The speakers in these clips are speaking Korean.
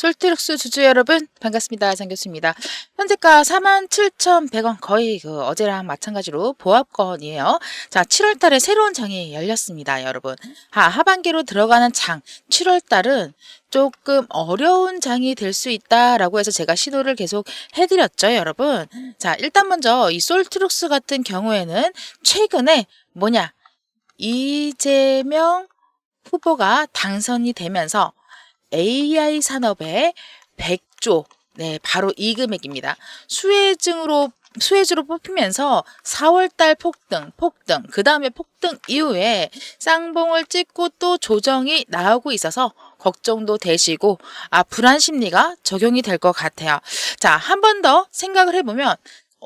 솔트룩스 주주 여러분 반갑습니다. 장 교수입니다. 현재가 47,100원 거의 그 어제랑 마찬가지로 보합권이에요. 자, 7월 달에 새로운 장이 열렸습니다, 여러분. 하, 하반기로 들어가는 장 7월 달은 조금 어려운 장이 될 수 있다라고 해서 제가 시도를 계속 해드렸죠, 여러분. 자, 일단 먼저 이 솔트룩스 같은 경우에는 최근에 뭐냐 이재명 후보가 당선이 되면서 AI 산업의 100조, 네, 바로 이 금액입니다. 수혜증으로 수혜주로 뽑히면서 4월달 폭등, 폭등, 그 다음에 폭등 이후에 쌍봉을 찍고 또 조정이 나오고 있어서 걱정도 되시고, 아, 불안 심리가 적용이 될 것 같아요. 자, 한 번 더 생각을 해보면, 어,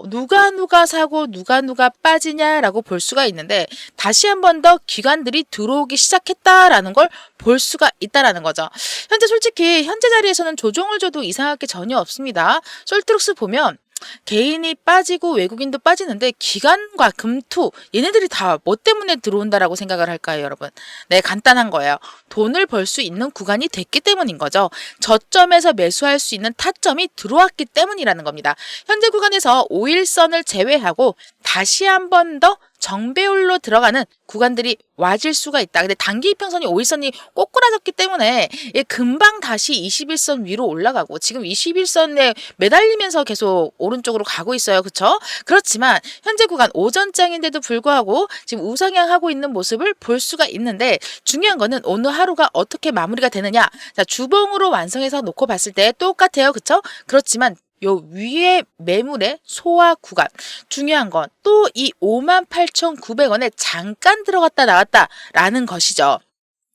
누가 누가 사고 누가 누가 빠지냐라고 볼 수가 있는데 다시 한 번 더 기관들이 들어오기 시작했다라는 걸 볼 수가 있다라는 거죠. 현재 솔직히 현재 자리에서는 조정을 줘도 이상할 게 전혀 없습니다. 솔트룩스 보면 개인이 빠지고 외국인도 빠지는데 기관과 금투 얘네들이 다 뭐 때문에 들어온다라고 생각을 할까요, 여러분? 네, 간단한 거예요. 돈을 벌 수 있는 구간이 됐기 때문인 거죠. 저점에서 매수할 수 있는 타점이 들어왔기 때문이라는 겁니다. 현재 구간에서 5일선을 제외하고 다시 한 번 더 정배율로 들어가는 구간들이 와질 수가 있다. 근데 단기 이평선이 5일선이 꼬꾸라졌기 때문에 얘 금방 다시 21선 위로 올라가고 지금 21선에 매달리면서 계속 오른쪽으로 가고 있어요. 그쵸? 그렇지만 현재 구간 오전장인데도 불구하고 지금 우상향하고 있는 모습을 볼 수가 있는데 중요한 거는 오늘 하루가 어떻게 마무리가 되느냐. 자, 주봉으로 완성해서 놓고 봤을 때 똑같아요. 그쵸? 그렇지만 요 위에 매물의 소화 구간 중요한 건 또 이 58,900원에 잠깐 들어갔다 나왔다라는 것이죠.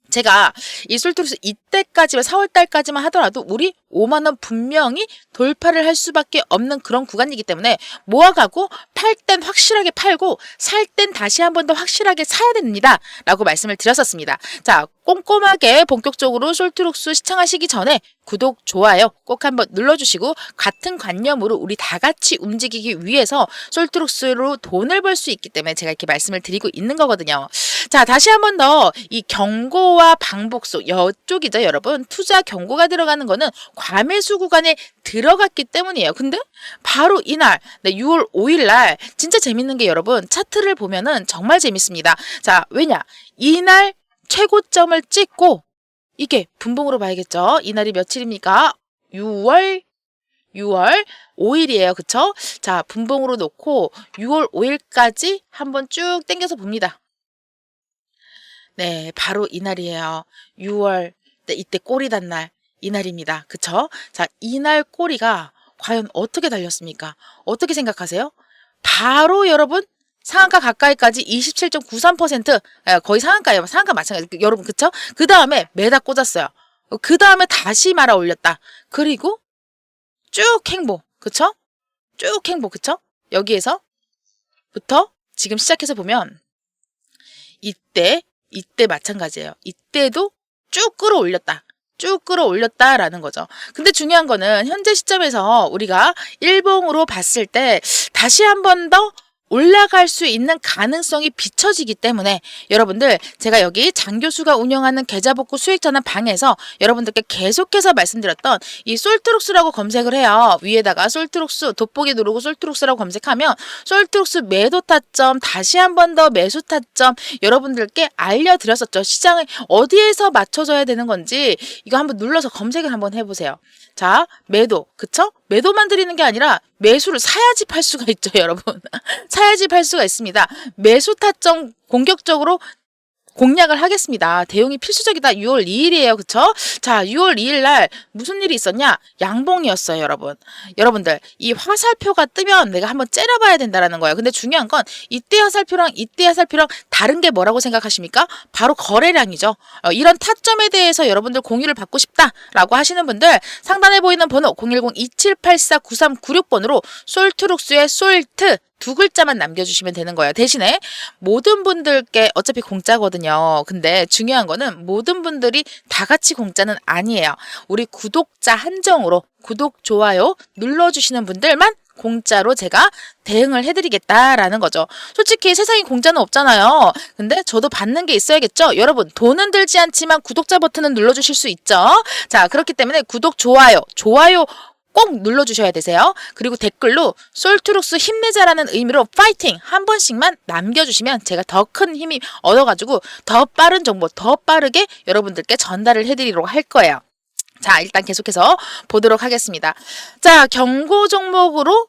제가 이 솔트루스 이때까지만 4월 달까지만 하더라도 우리 5만 원 분명히 돌파를 할 수밖에 없는 그런 구간이기 때문에 모아가고 팔 땐 확실하게 팔고 살 땐 다시 한 번 더 확실하게 사야 됩니다라고 말씀을 드렸었습니다. 자, 꼼꼼하게 본격적으로 솔트룩스 시청하시기 전에 구독, 좋아요 꼭 한번 눌러주시고 같은 관념으로 우리 다 같이 움직이기 위해서 솔트룩스로 돈을 벌 수 있기 때문에 제가 이렇게 말씀을 드리고 있는 거거든요. 자, 다시 한번 더 이 경고와 방복소 여쪽이죠, 여러분. 투자 경고가 들어가는 거는 과매수 구간에 들어갔기 때문이에요. 근데 바로 이날, 네, 6월 5일 날 진짜 재밌는 게 여러분 차트를 보면은 정말 재밌습니다. 자, 왜냐? 이날 최고점을 찍고 이게 분봉으로 봐야겠죠. 이날이 며칠입니까? 6월 6월 5일이에요. 그쵸? 자, 분봉으로 놓고 6월 5일까지 한번 쭉 당겨서 봅니다. 네, 바로 이날이에요. 6월 네, 이때 꼬리 단 날 이날입니다. 그쵸? 자, 이날 꼬리가 과연 어떻게 달렸습니까? 어떻게 생각하세요? 바로 여러분 상한가 가까이까지 27.93% 예, 거의 상한가예요. 상한가 마찬가지. 그, 여러분 그쵸? 그 다음에 매다 꽂았어요. 그 다음에 다시 말아 올렸다. 그리고 쭉 행보. 그쵸? 쭉 행보. 그쵸? 여기에서 부터 지금 시작해서 보면 이때 이때 마찬가지예요. 이때도 쭉 끌어올렸다. 쭉 끌어올렸다라는 거죠. 근데 중요한 거는 현재 시점에서 우리가 일봉으로 봤을 때 다시 한번더 올라갈 수 있는 가능성이 비춰지기 때문에 여러분들 제가 여기 장 교수가 운영하는 계좌복구 수익 전환 방에서 여러분들께 계속해서 말씀드렸던 이 솔트룩스라고 검색을 해요. 위에다가 솔트룩스 돋보기 누르고 솔트룩스라고 검색하면 솔트룩스 매도 타점 다시 한 번 더 매수 타점 여러분들께 알려드렸었죠. 시장을 어디에서 맞춰줘야 되는 건지 이거 한번 눌러서 검색을 한번 해보세요. 자, 매도. 그쵸? 매도만 드리는 게 아니라 매수를 사야지 팔 수가 있죠, 여러분. 사야지 팔 수가 있습니다. 매수 타점 공격적으로 공략을 하겠습니다. 대응이 필수적이다. 6월 2일이에요. 그쵸? 자, 6월 2일 날 무슨 일이 있었냐? 양봉이었어요, 여러분. 여러분들, 이 화살표가 뜨면 내가 한번 째려봐야 된다라는 거예요. 근데 중요한 건 이때 화살표랑 이때 화살표랑 다른 게 뭐라고 생각하십니까? 바로 거래량이죠. 어, 이런 타점에 대해서 여러분들 공유를 받고 싶다라고 하시는 분들 상단에 보이는 번호 010-2784-9396번으로 솔트룩스의 솔트 두 글자만 남겨주시면 되는 거예요. 대신에 모든 분들께 어차피 공짜거든요. 근데 중요한 거는 모든 분들이 다 같이 공짜는 아니에요. 우리 구독자 한정으로 구독, 좋아요 눌러주시는 분들만 공짜로 제가 대응을 해드리겠다라는 거죠. 솔직히 세상에 공짜는 없잖아요. 근데 저도 받는 게 있어야겠죠. 여러분 돈은 들지 않지만 구독자 버튼은 눌러주실 수 있죠. 자 그렇기 때문에 구독 좋아요 좋아요 꼭 눌러주셔야 되세요. 그리고 댓글로 솔트룩스 힘내자라는 의미로 파이팅 한 번씩만 남겨주시면 제가 더 큰 힘이 얻어가지고 더 빠른 정보 더 빠르게 여러분들께 전달을 해드리도록 할 거예요. 자 일단 계속해서 보도록 하겠습니다. 자 경고 종목으로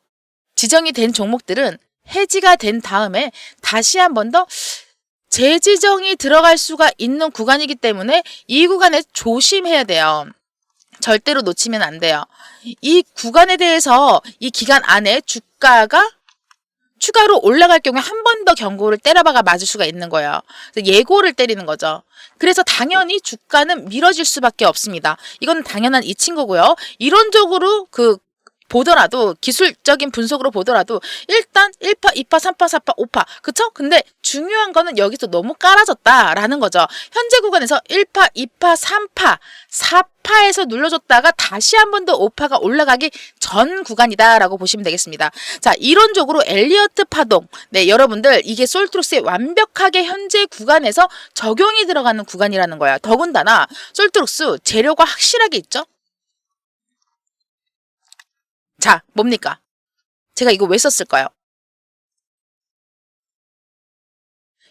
지정이 된 종목들은 해지가 된 다음에 다시 한 번 더 재지정이 들어갈 수가 있는 구간이기 때문에 이 구간에 조심해야 돼요. 절대로 놓치면 안 돼요. 이 구간에 대해서 이 기간 안에 주가가 추가로 올라갈 경우에 한 번 더 경고를 때려박아 맞을 수가 있는 거예요. 예고를 때리는 거죠. 그래서 당연히 주가는 미뤄질 수밖에 없습니다. 이건 당연한 이친 거고요. 이론적으로 그 보더라도 기술적인 분석으로 보더라도 일단 1파, 2파, 3파, 4파, 5파 그쵸? 근데 중요한 거는 여기서 너무 깔아졌다라는 거죠. 현재 구간에서 1파, 2파, 3파, 4파에서 눌러줬다가 다시 한 번 더 5파가 올라가기 전 구간이다라고 보시면 되겠습니다. 자, 이론적으로 엘리어트 파동. 네, 여러분들 이게 솔트룩스에 완벽하게 현재 구간에서 적용이 들어가는 구간이라는 거야. 더군다나 솔트룩스 재료가 확실하게 있죠? 자, 뭡니까? 제가 이거 왜 썼을까요?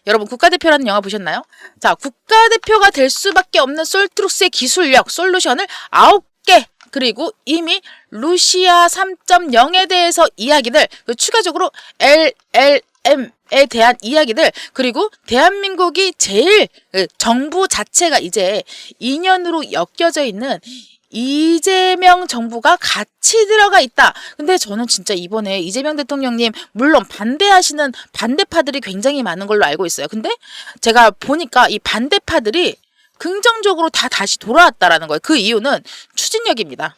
여러분 국가대표라는 영화 보셨나요? 자, 국가대표가 될 수밖에 없는 솔트룩스의 기술력, 솔루션을 9개 그리고 이미 루시아 3.0에 대해서 이야기들, 그 추가적으로 LLM에 대한 이야기들, 그리고 대한민국이 제일 그 정부 자체가 이제 2년으로 엮여져 있는 이재명 정부가 같이 들어가 있다. 근데 저는 진짜 이번에 이재명 대통령님 물론 반대하시는 반대파들이 굉장히 많은 걸로 알고 있어요. 근데 제가 보니까 이 반대파들이 긍정적으로 다 다시 돌아왔다라는 거예요. 그 이유는 추진력입니다.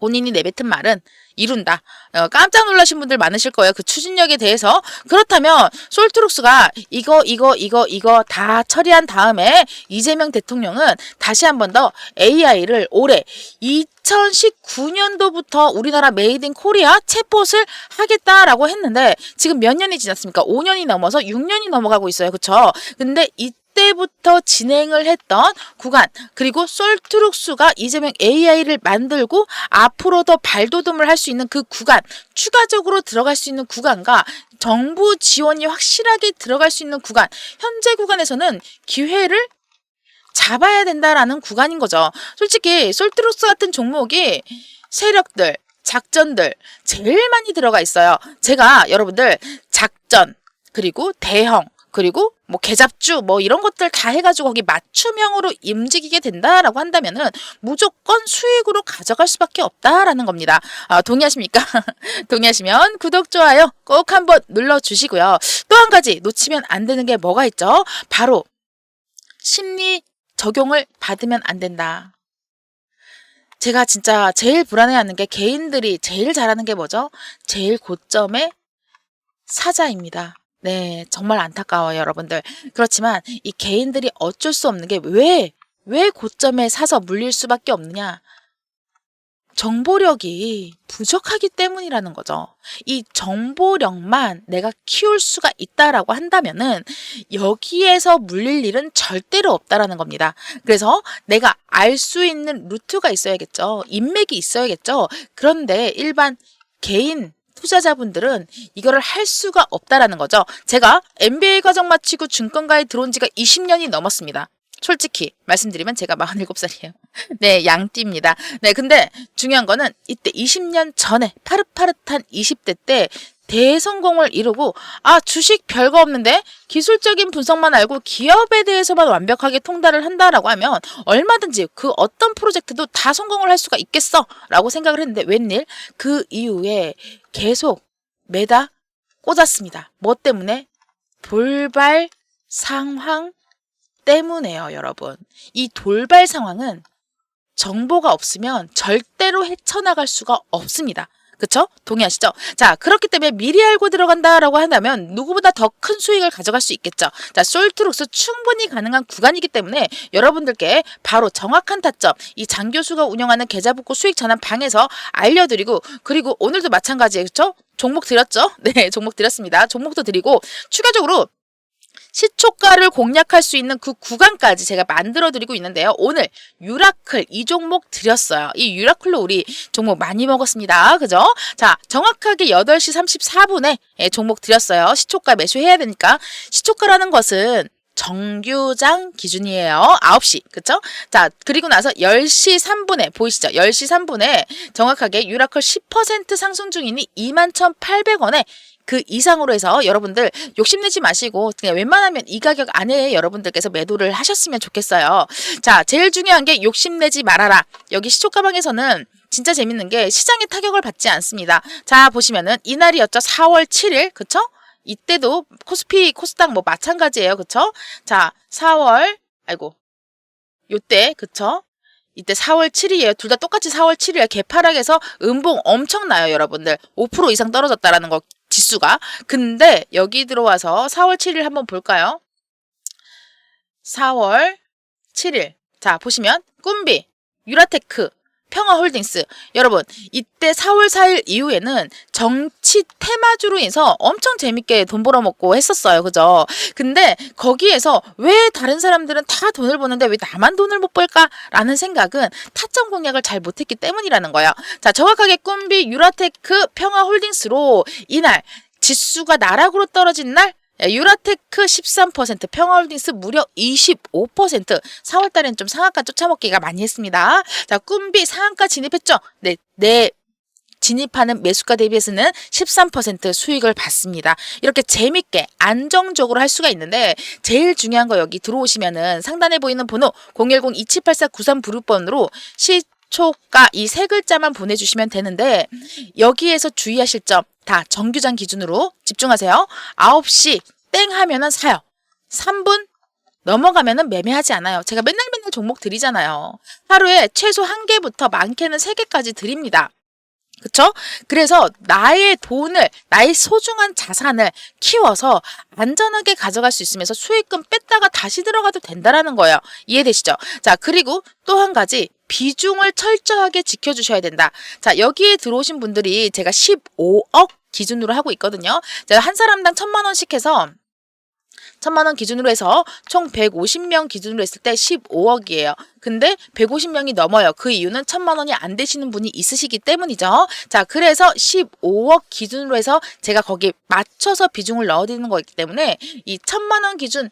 본인이 내뱉은 말은 이룬다. 어, 깜짝 놀라신 분들 많으실 거예요. 그 추진력에 대해서. 그렇다면 솔트룩스가 이거 이거 이거 이거 다 처리한 다음에 이재명 대통령은 다시 한 번 더 AI를 올해 2019년도부터 우리나라 메이드 인 코리아 챗봇을 하겠다라고 했는데 지금 몇 년이 지났습니까? 5년이 넘어서 6년이 넘어가고 있어요. 그쵸? 근데 이 때부터 진행을 했던 구간 그리고 솔트룩스가 이재명 AI를 만들고 앞으로 더 발돋움을 할 수 있는 그 구간 추가적으로 들어갈 수 있는 구간과 정부 지원이 확실하게 들어갈 수 있는 구간 현재 구간에서는 기회를 잡아야 된다라는 구간인 거죠. 솔직히 솔트룩스 같은 종목이 세력들 작전들 제일 많이 들어가 있어요. 제가 여러분들 작전 그리고 대형 그리고 뭐 개잡주 뭐 이런 것들 다 해가지고 거기 맞춤형으로 움직이게 된다라고 한다면은 무조건 수익으로 가져갈 수밖에 없다라는 겁니다. 아, 동의하십니까? 동의하시면 구독 좋아요 꼭 한번 눌러주시고요. 또 한 가지 놓치면 안 되는 게 뭐가 있죠? 바로 심리 적용을 받으면 안 된다. 제가 진짜 제일 불안해하는 게 개인들이 제일 잘하는 게 뭐죠? 제일 고점의 사자입니다. 네, 정말 안타까워요, 여러분들. 그렇지만 이 개인들이 어쩔 수 없는 게 왜, 왜 고점에 사서 물릴 수밖에 없느냐? 정보력이 부족하기 때문이라는 거죠. 이 정보력만 내가 키울 수가 있다라고 한다면은 여기에서 물릴 일은 절대로 없다라는 겁니다. 그래서 내가 알 수 있는 루트가 있어야겠죠. 인맥이 있어야겠죠. 그런데 일반 개인 투자자분들은 이거를 할 수가 없다라는 거죠. 제가 MBA 과정 마치고 증권가에 들어온 지가 20년이 넘었습니다. 솔직히 말씀드리면 제가 47살이에요. 네, 양띠입니다. 네, 근데 중요한 거는 이때 20년 전에 파릇파릇한 20대 때 대성공을 이루고 아 주식 별거 없는데 기술적인 분석만 알고 기업에 대해서만 완벽하게 통달을 한다라고 하면 얼마든지 그 어떤 프로젝트도 다 성공을 할 수가 있겠어라고 생각을 했는데 웬일 그 이후에 계속 매다 꽂았습니다. 뭐 때문에 돌발 상황 때문에요, 여러분. 이 돌발 상황은 정보가 없으면 절대로 헤쳐나갈 수가 없습니다. 그쵸? 동의하시죠? 자, 그렇기 때문에 미리 알고 들어간다라고 한다면 누구보다 더 큰 수익을 가져갈 수 있겠죠. 자, 솔트록스 충분히 가능한 구간이기 때문에 여러분들께 바로 정확한 타점, 이 장 교수가 운영하는 계좌복구 수익 전환 방에서 알려드리고 그리고 오늘도 마찬가지예요. 그쵸? 종목 드렸죠? 네, 종목 드렸습니다. 종목도 드리고 추가적으로 시초가를 공략할 수 있는 그 구간까지 제가 만들어 드리고 있는데요. 오늘 유라클 이 종목 드렸어요. 이 유라클로 우리 종목 많이 먹었습니다. 그죠? 자, 정확하게 8시 34분에 예, 종목 드렸어요. 시초가 매수해야 되니까 시초가라는 것은 정규장 기준이에요. 9시. 그쵸? 자, 그리고 나서 10시 3분에, 보이시죠? 10시 3분에 정확하게 유라클 10% 상승 중이니 21,800원에 그 이상으로 해서 여러분들 욕심내지 마시고 그냥 웬만하면 이 가격 안에 여러분들께서 매도를 하셨으면 좋겠어요. 자, 제일 중요한 게 욕심내지 말아라. 여기 시초 가방에서는 진짜 재밌는 게 시장의 타격을 받지 않습니다. 자, 보시면은 이날이었죠. 4월 7일. 그쵸? 이때도 코스피, 코스닥 뭐 마찬가지예요. 그쵸? 자, 4월, 아이고. 요때, 그쵸? 이때 4월 7일이에요. 둘 다 똑같이 4월 7일에 개파락에서 음봉 엄청나요, 여러분들. 5% 이상 떨어졌다라는 거, 지수가. 근데 여기 들어와서 4월 7일 한번 볼까요? 4월 7일. 자, 보시면 꿈비, 유라테크, 평화홀딩스. 여러분, 이때 4월 4일 이후에는 정치 테마주로 인해서 엄청 재밌게 돈 벌어먹고 했었어요. 그죠? 근데 거기에서 왜 다른 사람들은 다 돈을 버는데 왜 나만 돈을 못 벌까라는 생각은 타점 공략을 잘 못했기 때문이라는 거예요. 자, 정확하게 꿈비, 유라테크, 평화홀딩스로 이날 지수가 나락으로 떨어진 날 유라테크 13%, 평화홀딩스 무려 25%. 4월 달엔 좀 상한가 쫓아먹기가 많이 했습니다. 자, 꿈비 상한가 진입했죠? 네, 네. 진입하는 매수가 대비해서는 13% 수익을 받습니다. 이렇게 재밌게 안정적으로 할 수가 있는데 제일 중요한 거 여기 들어오시면은 상단에 보이는 번호 010-2784-9396번으로 시 초가 이 세 글자만 보내주시면 되는데 여기에서 주의하실 점 다 정규장 기준으로 집중하세요. 9시 땡 하면은 사요. 3분 넘어가면은 매매하지 않아요. 제가 맨날 맨날 종목 드리잖아요. 하루에 최소 한 개부터 많게는 세 개까지 드립니다. 그쵸? 그래서 나의 돈을, 나의 소중한 자산을 키워서 안전하게 가져갈 수 있으면서 수익금 뺐다가 다시 들어가도 된다라는 거예요. 이해되시죠? 자, 그리고 또 한 가지. 비중을 철저하게 지켜주셔야 된다. 자, 여기에 들어오신 분들이 제가 15억 기준으로 하고 있거든요. 제가 한 사람당 천만 원씩 해서 천만 원 기준으로 해서 총 150명 기준으로 했을 때 15억이에요. 근데 150명이 넘어요. 그 이유는 천만 원이 안 되시는 분이 있으시기 때문이죠. 자, 그래서 15억 기준으로 해서 제가 거기 맞춰서 비중을 넣어드리는 거기 때문에 이 천만 원 기준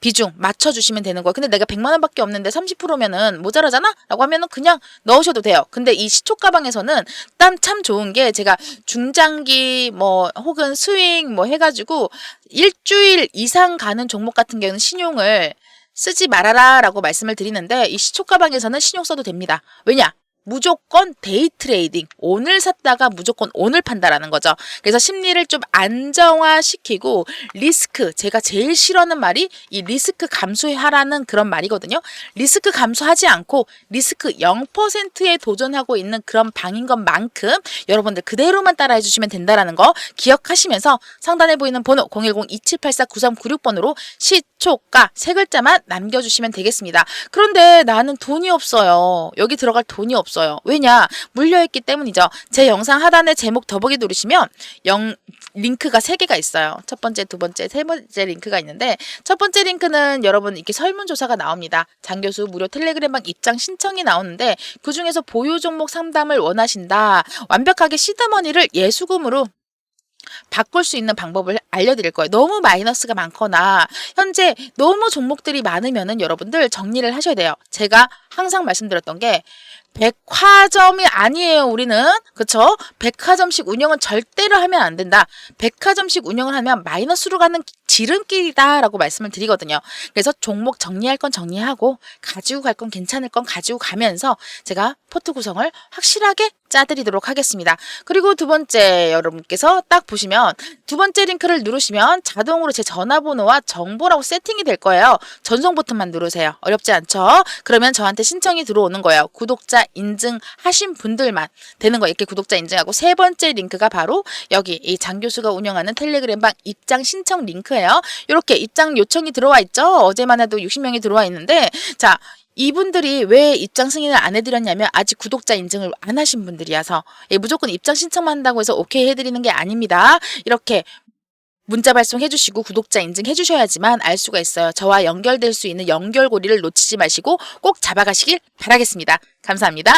비중 맞춰주시면 되는 거예요. 근데 내가 100만 원밖에 없는데 30%면은 모자라잖아? 라고 하면은 그냥 넣으셔도 돼요. 근데 이 시초 가방에서는 땀 참 좋은 게 제가 중장기 뭐 혹은 스윙 뭐 해가지고 일주일 이상 가는 종목 같은 경우는 신용을 쓰지 말아라 라고 말씀을 드리는데 이 시초 가방에서는 신용 써도 됩니다. 왜냐? 무조건 데이 트레이딩. 오늘 샀다가 무조건 오늘 판다라는 거죠. 그래서 심리를 좀 안정화시키고 리스크. 제가 제일 싫어하는 말이 이 리스크 감수하라는 그런 말이거든요. 리스크 감수하지 않고 리스크 0%에 도전하고 있는 그런 방인 것만큼 여러분들 그대로만 따라해 주시면 된다라는 거 기억하시면서 상단에 보이는 번호 010-2784-9396번으로 시 초가 세 글자만 남겨주시면 되겠습니다. 그런데 나는 돈이 없어요. 여기 들어갈 돈이 없어요. 왜냐? 물려있기 때문이죠. 제 영상 하단에 제목 더보기 누르시면 영, 링크가 세 개가 있어요. 첫 번째, 두 번째, 세 번째 링크가 있는데 첫 번째 링크는 여러분 이렇게 설문조사가 나옵니다. 장 교수 무료 텔레그램방 입장 신청이 나오는데 그 중에서 보유 종목 상담을 원하신다. 완벽하게 시드머니를 예수금으로 바꿀 수 있는 방법을 알려드릴 거예요. 너무 마이너스가 많거나 현재 너무 종목들이 많으면은 여러분들 정리를 하셔야 돼요. 제가 항상 말씀드렸던 게 백화점이 아니에요, 우리는. 그쵸? 백화점식 운영은 절대로 하면 안 된다. 백화점식 운영을 하면 마이너스로 가는 지름길이다라고 말씀을 드리거든요. 그래서 종목 정리할 건 정리하고 가지고 갈 건 괜찮을 건 가지고 가면서 제가 포트 구성을 확실하게 짜드리도록 하겠습니다. 그리고 두 번째 여러분께서 딱 보시면 두 번째 링크를 누르시면 자동으로 제 전화번호와 정보라고 세팅이 될 거예요. 전송 버튼만 누르세요. 어렵지 않죠? 그러면 저한테 신청이 들어오는 거예요. 구독자 인증하신 분들만 되는 거예요. 이렇게 구독자 인증하고 세 번째 링크가 바로 여기 이 장 교수가 운영하는 텔레그램 방 입장 신청 링크 예요. 이렇게 입장 요청이 들어와 있죠. 어제만 해도 60명이 들어와 있는데 자 이분들이 왜 입장 승인을 안 해드렸냐면 아직 구독자 인증을 안 하신 분들이어서 예, 무조건 입장 신청만 한다고 해서 오케이 해드리는 게 아닙니다. 이렇게 문자 발송해 주시고 구독자 인증해 주셔야지만 알 수가 있어요. 저와 연결될 수 있는 연결고리를 놓치지 마시고 꼭 잡아가시길 바라겠습니다. 감사합니다.